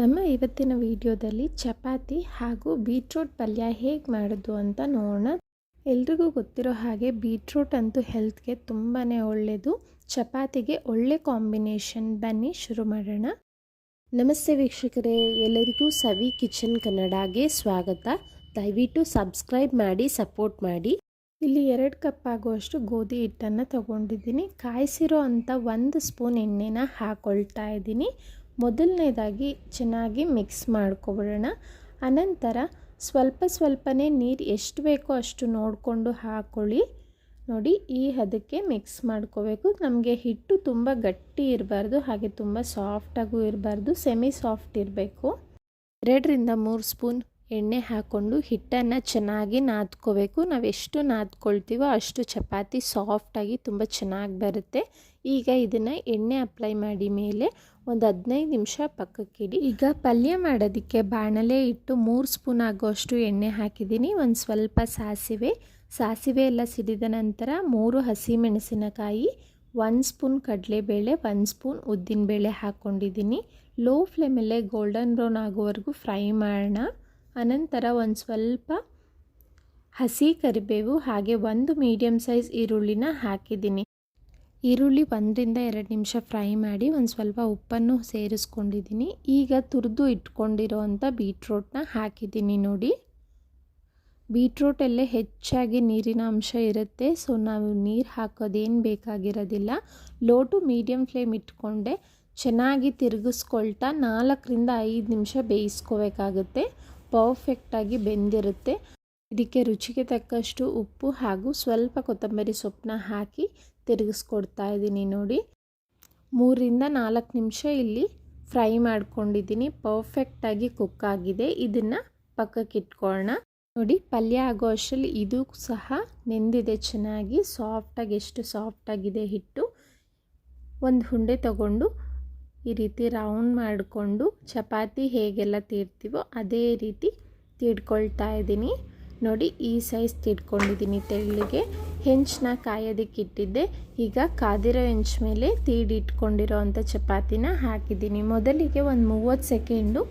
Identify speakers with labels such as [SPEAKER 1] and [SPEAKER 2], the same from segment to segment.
[SPEAKER 1] ನಮ್ಮ ಇವತ್ತಿನ ವಿಡಿಯೋದಲ್ಲಿ ಚಪಾತಿ ಹಾಗೂ ಬೀಟ್ರೂಟ್ ಪಲ್ಯ ಹೇಗೆ ಮಾಡೋದು ಅಂತ ನೋಡೋಣ. ಎಲ್ರಿಗೂ ಗೊತ್ತಿರೋ ಹಾಗೆ ಬೀಟ್ರೂಟ್ ಅಂತೂ ಹೆಲ್ತ್ಗೆ ತುಂಬಾ ಒಳ್ಳೆಯದು ಚಪಾತಿಗೆ ಒಳ್ಳೆ ಕಾಂಬಿನೇಷನ್ ಬನ್ನಿ ಶುರು ಮಾಡೋಣ. ನಮಸ್ತೆ ವೀಕ್ಷಕರೇ, ಎಲ್ಲರಿಗೂ ಸವಿ ಕಿಚನ್ ಕನ್ನಡಗೆ ಸ್ವಾಗತ. ದಯವಿಟ್ಟು ಸಬ್ಸ್ಕ್ರೈಬ್ ಮಾಡಿ, ಸಪೋರ್ಟ್ ಮಾಡಿ. ಇಲ್ಲಿ ಎರಡು ಕಪ್ ಆಗುವಷ್ಟು ಗೋಧಿ ಹಿಟ್ಟನ್ನು ತಗೊಂಡಿದ್ದೀನಿ. ಕಾಯಿಸಿರೋ ಅಂಥ ಒಂದು ಸ್ಪೂನ್ ಎಣ್ಣೆನ ಹಾಕ್ಕೊಳ್ತಾ ಇದ್ದೀನಿ. ಮೊದಲನೇದಾಗಿ ಚೆನ್ನಾಗಿ ಮಿಕ್ಸ್ ಮಾಡ್ಕೊಬಿಡೋಣ. ಅನಂತರ ಸ್ವಲ್ಪ ಸ್ವಲ್ಪನೇ ನೀರು ಎಷ್ಟು ಬೇಕೋ ಅಷ್ಟು ನೋಡಿಕೊಂಡು ಹಾಕ್ಕೊಳ್ಳಿ ನೋಡಿ, ಈ ಹದಕ್ಕೆ ಮಿಕ್ಸ್ ಮಾಡ್ಕೋಬೇಕು. ನಮಗೆ ಹಿಟ್ಟು ತುಂಬ ಗಟ್ಟಿ ಇರಬಾರ್ದು, ಹಾಗೆ ತುಂಬ ಸಾಫ್ಟಾಗೂ ಇರಬಾರ್ದು ಸೆಮಿ ಸಾಫ್ಟ್ ಇರಬೇಕು. ಎರಡರಿಂದ ಮೂರು ಸ್ಪೂನ್ ಎಣ್ಣೆ ಹಾಕ್ಕೊಂಡು ಹಿಟ್ಟನ್ನು ಚೆನ್ನಾಗಿ ನಾದ್ಕೋಬೇಕು. ನಾವು ಎಷ್ಟು ನಾದ್ಕೊಳ್ತೀವೋ ಅಷ್ಟು ಚಪಾತಿ ಸಾಫ್ಟಾಗಿ ತುಂಬ ಚೆನ್ನಾಗಿ ಬರುತ್ತೆ. ಈಗ ಇದನ್ನು ಎಣ್ಣೆ ಅಪ್ಲೈ ಮಾಡಿ ಮೇಲೆ ಒಂದು ಹದಿನೈದು ನಿಮಿಷ ಪಕ್ಕಕ್ಕಿಡಿ ಈಗ ಪಲ್ಯ ಮಾಡೋದಕ್ಕೆ ಬಾಣಲೆ ಇಟ್ಟು ಮೂರು ಸ್ಪೂನ್ ಆಗೋಷ್ಟು ಎಣ್ಣೆ ಹಾಕಿದ್ದೀನಿ. ಒಂದು ಸ್ವಲ್ಪ ಸಾಸಿವೆ. ಸಾಸಿವೆ ಎಲ್ಲ ಸಿಡಿದ ನಂತರ ಮೂರು ಹಸಿಮೆಣಸಿನಕಾಯಿ, ಒಂದು ಸ್ಪೂನ್ ಕಡಲೆಬೇಳೆ, ಒಂದು ಸ್ಪೂನ್ ಉದ್ದಿನಬೇಳೆ ಹಾಕ್ಕೊಂಡಿದ್ದೀನಿ ಲೋ ಫ್ಲೇಮಲ್ಲೇ ಗೋಲ್ಡನ್ ಬ್ರೌನ್ ಆಗೋವರೆಗೂ ಫ್ರೈ ಮಾಡೋಣ. ಅನಂತರ ಒಂದು ಸ್ವಲ್ಪ ಹಸಿ ಕರಿಬೇವು ಹಾಗೆ ಒಂದು ಮೀಡಿಯಮ್ ಸೈಜ್ ಈರುಳ್ಳಿನ ಹಾಕಿದ್ದೀನಿ. ಈರುಳ್ಳಿ ಒಂದರಿಂದ ಎರಡು ನಿಮಿಷ ಫ್ರೈ ಮಾಡಿ ಒಂದು ಸ್ವಲ್ಪ ಉಪ್ಪನ್ನು ಸೇರಿಸ್ಕೊಂಡಿದ್ದೀನಿ. ಈಗ ತುರಿದು ಇಟ್ಕೊಂಡಿರೋವಂಥ ಬೀಟ್ರೋಟ್ನ ಹಾಕಿದ್ದೀನಿ ನೋಡಿ. ಬೀಟ್ರೋಟಲ್ಲೇ ಹೆಚ್ಚಾಗಿ ನೀರಿನ ಅಂಶ ಇರುತ್ತೆ. ಸೊ ನಾವು ನೀರು ಹಾಕೋದೇನು ಬೇಕಾಗಿರೋದಿಲ್ಲ. ಲೋ ಟು ಮೀಡಿಯಮ್ ಫ್ಲೇಮ್ ಇಟ್ಕೊಂಡೆ ಚೆನ್ನಾಗಿ ತಿರುಗಿಸ್ಕೊಳ್ತಾ ನಾಲ್ಕರಿಂದ ಐದು ನಿಮಿಷ ಬೇಯಿಸ್ಕೋಬೇಕಾಗುತ್ತೆ. ಪರ್ಫೆಕ್ಟಾಗಿ ಬೆಂದಿರುತ್ತೆ. ಇದಕ್ಕೆ ರುಚಿಗೆ ತಕ್ಕಷ್ಟು ಉಪ್ಪು ಹಾಗೂ ಸ್ವಲ್ಪ ಕೊತ್ತಂಬರಿ ಸೊಪ್ಪನ್ನ ಹಾಕಿ ತಿರುಗಿಸ್ಕೊಡ್ತಾ ಇದ್ದೀನಿ ನೋಡಿ. ಮೂರಿಂದ ನಾಲ್ಕು ನಿಮಿಷ ಇಲ್ಲಿ ಫ್ರೈ ಮಾಡ್ಕೊಂಡಿದ್ದೀನಿ. ಪರ್ಫೆಕ್ಟಾಗಿ ಕುಕ್ ಆಗಿದೆ. ಇದನ್ನು ಪಕ್ಕಕ್ಕೆ ಇಟ್ಕೊಳ್ಳೋಣ ನೋಡಿ, ಪಲ್ಯ ಆಗೋ ಅಷ್ಟರಲ್ಲಿ ಇದು ಸಹ ನೆಂದಿದೆ ಚೆನ್ನಾಗಿ. ಸಾಫ್ಟಾಗಿ ಎಷ್ಟು ಸಾಫ್ಟಾಗಿದೆ ಹಿಟ್ಟು. ಒಂದು ಹುಂಡೆ ತಗೊಂಡು ಈ ರೀತಿ ರೌಂಡ್ ಮಾಡಿಕೊಂಡು ಚಪಾತಿ ಹೇಗೆಲ್ಲ ತೀಡ್ತೀವೋ ಅದೇ ರೀತಿ ತೀಡ್ಕೊಳ್ತಾ ಇದ್ದೀನಿ. ನೋಡಿ, ಈ ಸೈಜ್ ತಿಡ್ಕೊಂಡಿದ್ದೀನಿ ತೆಳ್ಳಿಗೆ. ಹೆಂಚನ್ನ ಕಾಯೋದಕ್ಕೆ ಇಟ್ಟಿದ್ದೆ. ಈಗ ಕಾದಿರೋ ಹೆಂಚ್ ಮೇಲೆ ತೀಡಿಟ್ಕೊಂಡಿರೋ ಅಂಥ ಚಪಾತಿನ ಹಾಕಿದ್ದೀನಿ. ಮೊದಲಿಗೆ ಒಂದು ಮೂವತ್ತು ಸೆಕೆಂಡು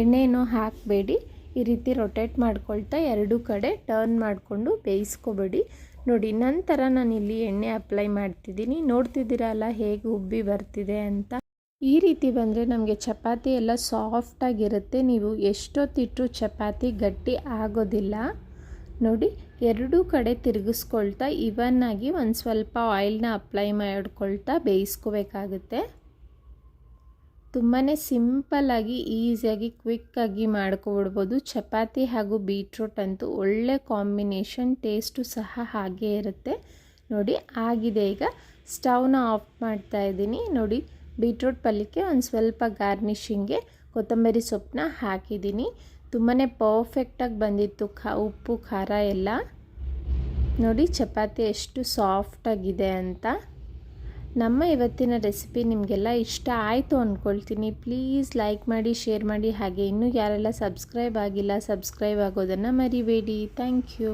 [SPEAKER 1] ಎಣ್ಣೆನೂ ಹಾಕಬೇಡಿ. ಈ ರೀತಿ ರೊಟೇಟ್ ಮಾಡ್ಕೊಳ್ತಾ ಎರಡೂ ಕಡೆ ಟರ್ನ್ ಮಾಡಿಕೊಂಡು ಬೇಯಿಸ್ಕೊಬೇಡಿ. ನೋಡಿ, ನಂತರ ನಾನು ಇಲ್ಲಿ ಎಣ್ಣೆ ಅಪ್ಲೈ ಮಾಡ್ತಿದ್ದೀನಿ. ನೋಡ್ತಿದ್ದೀರಲ್ಲ ಹೇಗೆ ಉಬ್ಬಿ ಬರ್ತಿದೆ ಅಂತ. ಈ ರೀತಿ ಬಂದರೆ ನಮಗೆ ಚಪಾತಿ ಎಲ್ಲ ಸಾಫ್ಟಾಗಿರುತ್ತೆ ನೀವು ಎಷ್ಟೊತ್ತಿಟ್ಟರೂ ಚಪಾತಿ ಗಟ್ಟಿ ಆಗೋದಿಲ್ಲ. ನೋಡಿ, ಎರಡೂ ಕಡೆ ತಿರುಗಿಸ್ಕೊಳ್ತಾ ಇವನ್ನಾಗಿ ಒಂದು ಸ್ವಲ್ಪ ಆಯಿಲ್ನ ಅಪ್ಲೈ ಮಾಡ್ಕೊಳ್ತಾ ಬೇಯಿಸ್ಕೋಬೇಕಾಗುತ್ತೆ. ತುಂಬಾ ಸಿಂಪಲ್ಲಾಗಿ ಈಸಿಯಾಗಿ ಕ್ವಿಕ್ಕಾಗಿ ಮಾಡ್ಕೊಬಿಡ್ಬೋದು. ಚಪಾತಿ ಹಾಗೂ ಬೀಟ್ರೂಟ್ ಅಂತೂ ಒಳ್ಳೆ ಕಾಂಬಿನೇಷನ್ ಟೇಸ್ಟು ಸಹ ಹಾಗೇ ಇರುತ್ತೆ. ನೋಡಿ, ಆಗಿದೆ ಈಗ. ಸ್ಟವ್ನ ಆಫ್ ಮಾಡ್ತಾ ಇದ್ದೀನಿ. ನೋಡಿ ಬೀಟ್ರೂಟ್ ಪಲ್ಯಕ್ಕೆ ಒಂದು ಸ್ವಲ್ಪ ಗಾರ್ನಿಷಿಂಗ್ಗೆ ಕೊತ್ತಂಬರಿ ಸೊಪ್ಪನ್ನ ಹಾಕಿದ್ದೀನಿ. ತುಂಬಾ ಪರ್ಫೆಕ್ಟಾಗಿ ಬಂದಿತ್ತು ಖ, ಉಪ್ಪು, ಖಾರ ಎಲ್ಲ. ನೋಡಿ, ಚಪಾತಿ ಎಷ್ಟು ಸಾಫ್ಟಾಗಿದೆ ಅಂತ. ನಮ್ಮ ಇವತ್ತಿನ ರೆಸಿಪಿ ನಿಮಗೆಲ್ಲ ಇಷ್ಟ ಆಯಿತು ಅಂದ್ಕೊಳ್ತೀನಿ ಪ್ಲೀಸ್ ಲೈಕ್ ಮಾಡಿ ಶೇರ್ ಮಾಡಿ. ಹಾಗೆ ಇನ್ನೂ ಯಾರೆಲ್ಲ ಸಬ್ಸ್ಕ್ರೈಬ್ ಆಗಿಲ್ಲ ಸಬ್ಸ್ಕ್ರೈಬ್ ಆಗೋದನ್ನು ಮರಿಬೇಡಿ. Thank you